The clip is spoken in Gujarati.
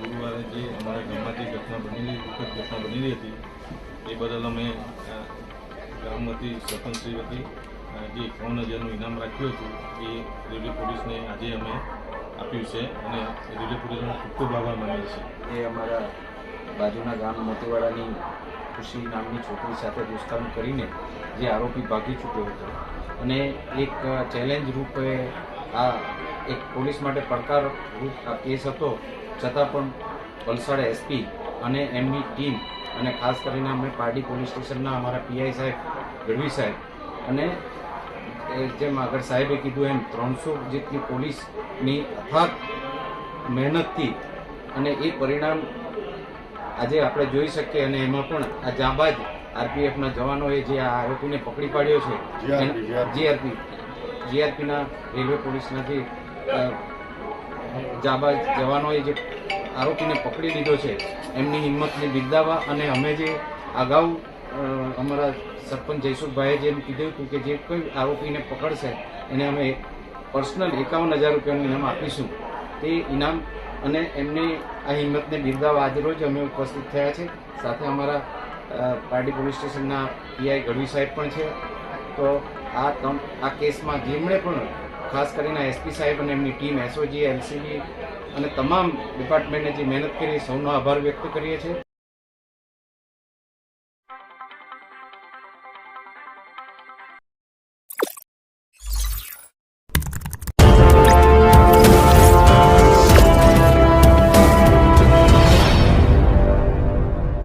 ગુરુવારે જે અમારા ગામમાં જે ઘટના બનેલી, દુઃખદ ઘટના બનેલી હતી, એ બદલ અમે ગામમાંથી ગામ વતી સરપંચશ્રી વતી જે એકાવન હજારનું ઇનામ રાખ્યું હતું, એ રેલવે પોલીસને આજે અમે આપ્યું છે અને રેલવે પોલીસનો ખૂબ ખૂબ આભાર માનીએ છીએ. એ અમારા બાજુના ગામ મોતીવાડાની ખુશી નામની છોકરી સાથે દુષ્કર્મ કરીને જે આરોપી ભાગી ચૂક્યો હતો. અને એક ચેલેન્જ રૂપે આ એક પોલીસ માટે પડકાર રૂપ આ કેસ હતો. છતાં પણ વલસાડ એસપી અને એમની ટીમ અને ખાસ કરીને અમે પારડી પોલીસ સ્ટેશનના અમારા પીઆઈ સાહેબ ગઢવી સાહેબ અને એ જેમ આગળ સાહેબે કીધું એમ ત્રણસો જેટલી પોલીસની અથાગ મહેનતથી અને એ પરિણામ આજે આપણે જોઈ શકીએ અને એમાં પણ આ જાંબાજ આરપીએફના જવાનોએ જે આ આરોપીને પકડી પાડ્યો છે જીઆરપી જીઆરપીના રેલવે પોલીસના જે અ, જાંબાજ જવાનોએ જે આરોપીને પકડી લીધો છે એમની હિંમતને બિરદાવવા અને અમે જે અગાઉ અમારા સરપંચ જયસુખભાઈએ જેમ કીધું હતું કે જે કોઈ આરોપીને પકડશે એને અમે પર્સનલ એકાવન હજાર રૂપિયાનું ઇનામ આપીશું. તે ઇનામ અને એમની આ હિંમતને બિરદાવવા આજે રોજ અમે ઉપસ્થિત થયા છે. સાથે અમારા અ, પારડી પોલીસ સ્ટેશનના પીઆઈ ગઢવી સાહેબ પણ છે. તો આ આ કેસમાં જેમણે પણ ખાસ કરીને એસપી સાહેબ અને એમની ટીમ એસઓજી એલસીબી અને તમામ ડિપાર્ટમેન્ટને જે મહેનત કરી, સૌનો આભાર વ્યક્ત કરીએ છીએ.